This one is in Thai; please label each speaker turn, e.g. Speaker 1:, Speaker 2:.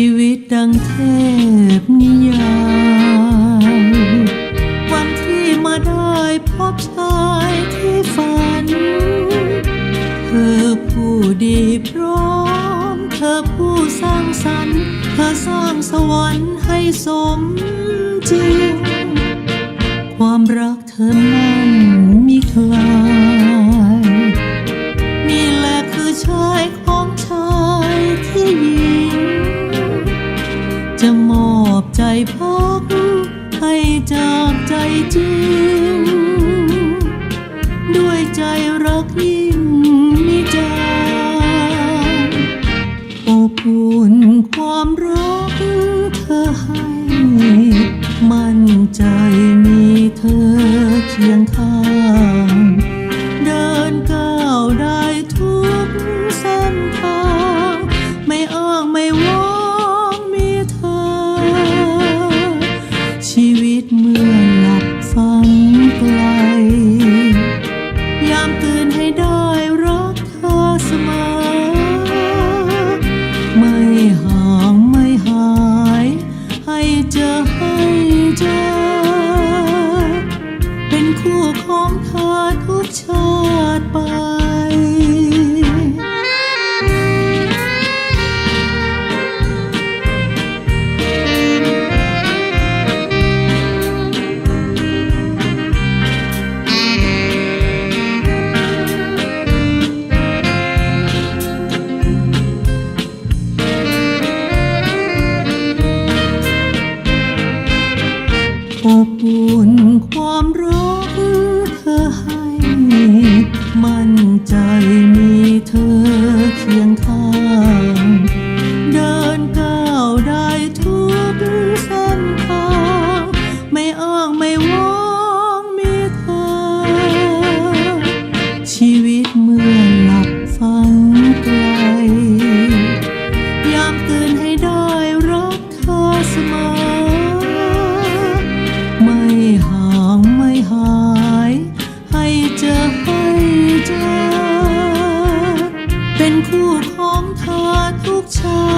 Speaker 1: ีวิตดังเทพนิยายวันที่มาได้พบชายที่ฝัน เธอผู้ดีพร้อม เธอผู้สร้างสรรค์ เธอสร้างสวรรค์ให้สมจริง ความรักเธอนั้น ให้จากใจจริง ด้วยใจรักยิ่งมิจางอบอุ่นความรักเธอให้ มั่นใจมีเธอเคียงข้าง อบอุ่นความรัก time.